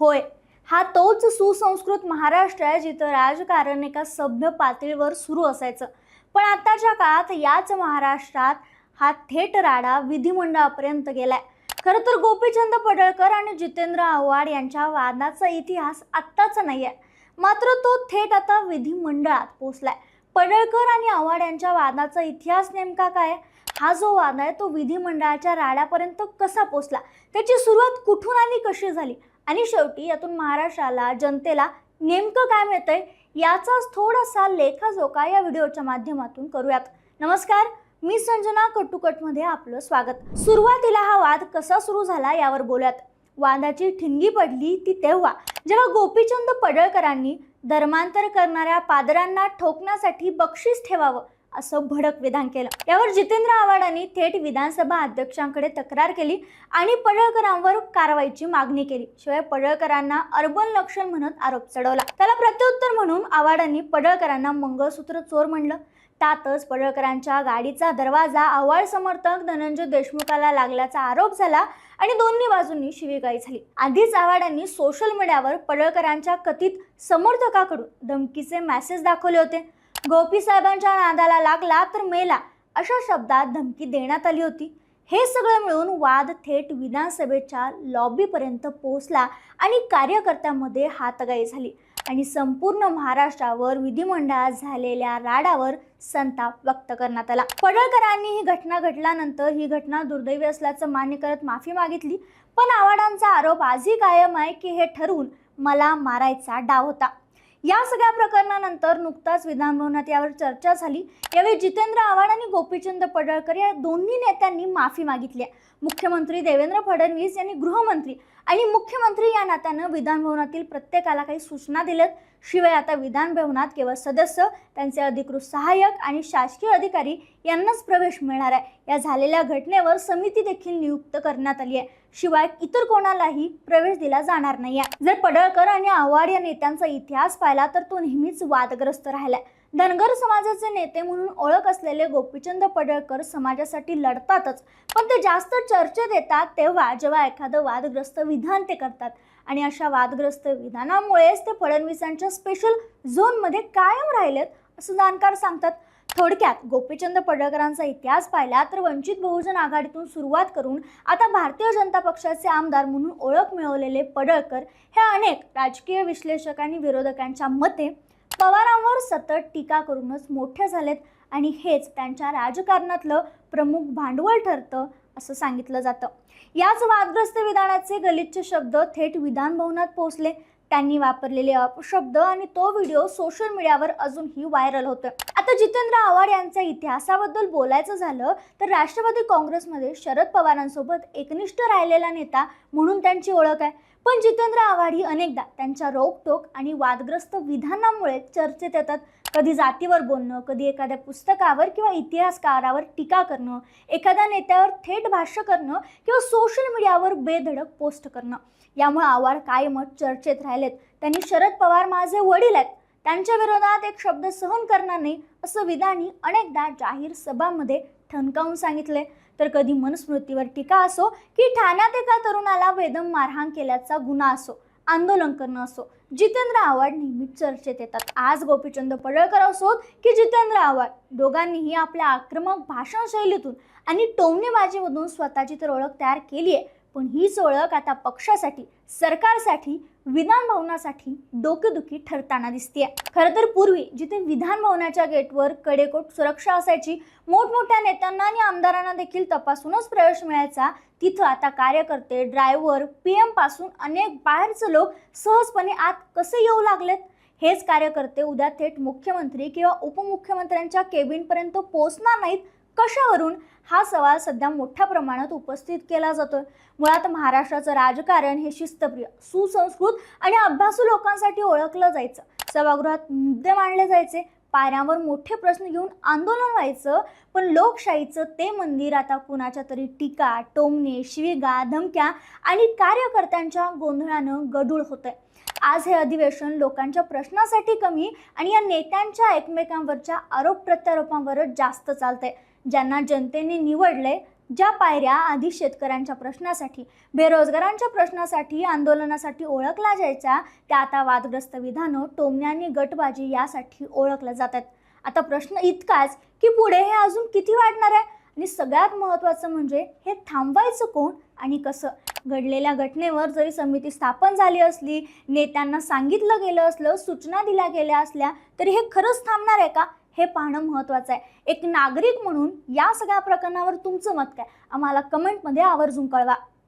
होय. हा तोच सुसंस्कृत महाराष्ट्र आहे जिथं राजकारण एका सभ्य पातळीवर सुरू असायचं. पण आताच्या काळात याच महाराष्ट्रात हा थेट राडा विधिमंडळापर्यंत गेलाय. खरं तर गोपीचंद पडळकर आणि जितेंद्र आव्हाड यांच्या वादाचा इतिहास आत्ताचा नाही आहे मात्र तो थेट आता विधिमंडळात पोचलाय पडळकर आणि आव्हाड यांच्या वादाचा इतिहास नेमका काय? हा जो वाद आहे तो विधिमंडळाच्या राड्यापर्यंत कसा पोचला त्याची सुरुवात कुठून आणि कशी झाली? आणि शेवटी यातून महाराष्ट्राला जनतेला नेमकं काय मिळतंय याचाच थोडासा लेखाजोखा या व्हिडिओच्या माध्यमातून करूयात. नमस्कार मी संजना कटुकटमध्ये आपलं स्वागत. सुरुवातीला हा वाद कसा सुरू झाला यावर बोलूयात. वादाची ठिणगी पडली ती तेव्हा जेव्हा गोपीचंद पडळकरांनी धर्मांतर करणाऱ्या पादरांना ठोकण्यासाठी बक्षीस ठेवावं असं भडक विधान केलं. यावर जितेंद्र आव्हाडांनी थेट विधानसभा अध्यक्षांकडे तक्रार केली आणि पडळकरांवर कारवाईची मागणी केली. शिवाय पडळकरांना अर्बन लक्षण म्हणत आरोप चढवला. त्याला प्रत्युत्तर म्हणून आव्हाडांनी पडळकरांना मंगळसूत्र चोर म्हणलं. त्यातच पडळकरांच्या गाडीचा दरवाजा आव्हाड समर्थक धनंजय देशमुखाला लागल्याचा आरोप झाला आणि दोन्ही बाजूंनी शिवीगाई झाली. आधीच आव्हाडांनी सोशल मीडियावर पडळकरांच्या कथित समर्थकाकडून धमकीचे मेसेज दाखवले होते. गोपी साहेबांच्या नादाला लागला तर मेला अशा शब्दात धमकी देण्यात आली होती. हे सगळं मिळून वाद थेट विधानसभेच्या लॉबीपर्यंत पोहोचला आणि कार्यकर्त्यांमध्ये हातगाई झाली आणि संपूर्ण महाराष्ट्रावर विधिमंडळात झालेल्या राडावर संताप व्यक्त करण्यात आला. पडळकरांनी ही घटना घडल्यानंतर ही घटना दुर्दैवी असल्याचं मान्य करत माफी मागितली पण आव्हाडांचा आरोप आजही कायम आहे की हे ठरवून मला मारायचा डाव होता. या सगळ्या प्रकरणानंतर नुकताच विधानभवनात यावर चर्चा झाली. यावेळी जितेंद्र आव्हाड आणि गोपीचंद पडळकर या दोन्ही नेत्यांनी माफी मागितली आहे. मुख्यमंत्री देवेंद्र फडणवीस यांनी गृहमंत्री आणि मुख्यमंत्री या नात्यानं विधानभवनातील प्रत्येकाला काही सूचना दिल्यात. शिवाय आता विधान भवनात केवळ सदस्य त्यांचे अधिकृत सहाय्यक आणि शासकीय अधिकारी यांनाच प्रवेश मिळणार आहे. या झालेल्या घटनेवर समिती देखील नियुक्त करण्यात आली आहे. शिवाय इतर कोणालाही प्रवेश दिला जाणार नाही आहे जर पडळकर आणि आव्हाड या नेत्यांचा इतिहास पाहिला तर तो नेहमीच वादग्रस्त राहिलाय. धनगर समाजाचे नेते म्हणून ओळख असलेले गोपीचंद पडळकर समाजासाठी लढतातच. पण ते जास्त चर्चेत येतात तेव्हा जेव्हा एखादं वादग्रस्त विधान ते करतात. आणि अशा वादग्रस्त विधानामुळेच ते फडणवीसांच्या स्पेशल झोनमध्ये कायम राहिलेत असं जाणकार सांगतात. थोडक्यात गोपीचंद पडळकरांचा इतिहास पाहिला तर वंचित बहुजन आघाडीतून सुरुवात करून आता भारतीय जनता पक्षाचे आमदार म्हणून ओळख मिळवलेले पडळकर हे अनेक राजकीय विश्लेषक आणि विरोधकांच्या मते पवारांवर सतत टीका करूनच मोठे झालेत. आणि हेच त्यांच्या राजकारणातलं प्रमुख भांडवल ठरतं असं सांगितलं जातं. याच वादग्रस्त विधानाचे गलिच्छ शब्द थेट विधान भवनात पोहोचले. त्यांनी वापरलेले अपशब्द आणि तो व्हिडिओ सोशल मीडियावर अजूनही व्हायरल होतोय. आता जितेंद्र आव्हाड यांच्या इतिहासाबद्दल बोलायचं झालं तर राष्ट्रवादी काँग्रेसमध्ये शरद पवारांसोबत एकनिष्ठ राहिलेला नेता म्हणून त्यांची ओळख आहे. पण जितेंद्र आव्हाड ही अनेकदा त्यांच्या रोकटोक आणि वादग्रस्त विधानामुळे चर्चेत येतात. कधी जातीवर बोलणं कधी एखाद्या पुस्तकावर किंवा इतिहासकारावर टीका करणं एखाद्या नेत्यावर थेट भाष्य करणं किंवा सोशल मीडियावर बेधडक पोस्ट करणं. यामुळे आव्हाड कायमच चर्चेत राहिलेत. त्यांनी शरद पवार माझे वडील आहेत. त्यांच्या विरोधात एक शब्द सहन करणार नाही असं विधानी अनेकदा जाहीर सभांमध्ये ठणकावून सांगितले तर कधी मनुस्मृतीवर टीका असो की ठाण्यात एका तरुणाला बेदम मारहाण केल्याचा गुन्हा असो आंदोलन करणं असो जितेंद्र आव्हाड नेहमीच चर्चेत येतात. आज गोपीचंद पडळकर असोत की जितेंद्र आव्हाड दोघांनीही आपल्या आक्रमक भाषणशैलीतून आणि टोमणेबाजीमधून स्वतःची तर ओळख तयार केली आहे पण हीच ओळख आता पक्षासाठी सरकारसाठी विधानभवनासाठी डोकेदुखी ठरताना दिसते खरं तर पूर्वी जिथे विधान भवनाच्या गेटवर कडेकोट सुरक्षा असायची मोठमोठ्या नेत्यांना आणि आमदारांना देखील तपासूनच प्रवेश मिळायचा तिथं आता कार्यकर्ते ड्रायव्हर पी एमपासून अनेक बाहेरचे लोक सहजपणे आत कसे येऊ लागलेत? हेच कार्यकर्ते उद्या थेट मुख्यमंत्री किंवा उपमुख्यमंत्र्यांच्या केबिनपर्यंत पोहोचणार नाहीत कशावरून हा सवाल सध्या मोठ्या प्रमाणात उपस्थित केला जातोय? मुळात महाराष्ट्राचं राजकारण हे शिस्तप्रिय सुसंस्कृत आणि अभ्यासू लोकांसाठी ओळखलं जायचं. सभागृहात मुद्दे मांडले जायचे पायऱ्यांवर मोठे प्रश्न घेऊन आंदोलन व्हायचं पण लोकशाहीचं ते मंदिर आता कुणाच्या तरी टीका टोमणे शिविगा धमक्या आणि कार्यकर्त्यांच्या गोंधळानं गडूळ होतंय. आज हे अधिवेशन लोकांच्या प्रश्नासाठी कमी आणि या नेत्यांच्या एकमेकांवरच्या आरोप प्रत्यारोपांवरच जास्त चालतंय. ज्यांना जनतेने निवडले ज्या पायऱ्या आधी शेतकऱ्यांच्या प्रश्नासाठी बेरोजगारांच्या प्रश्नासाठी आंदोलनासाठी ओळखल्या जायच्या त्या आता वादग्रस्त विधानं टोमण्यांनी गटबाजी यासाठी ओळखल्या जातात. आता प्रश्न इतकाच की पुढे हे अजून किती वाढणार आहे? आणि सगळ्यात महत्त्वाचं म्हणजे हे थांबवायचं कोण आणि कसं? घडलेल्या घटनेवर जरी समिती स्थापन झाली असली नेत्यांना सांगितलं गेलं असलं सूचना दिल्या गेल्या असल्या तरी हे खरंच थांबणार आहे का? हे पाहणं महत्त्वाचं आहे. एक नागरिक म्हणून या सगळ्या प्रकरणावर तुमचं मत काय? आम्हाला कमेंटमध्ये आवर्जून कळवा.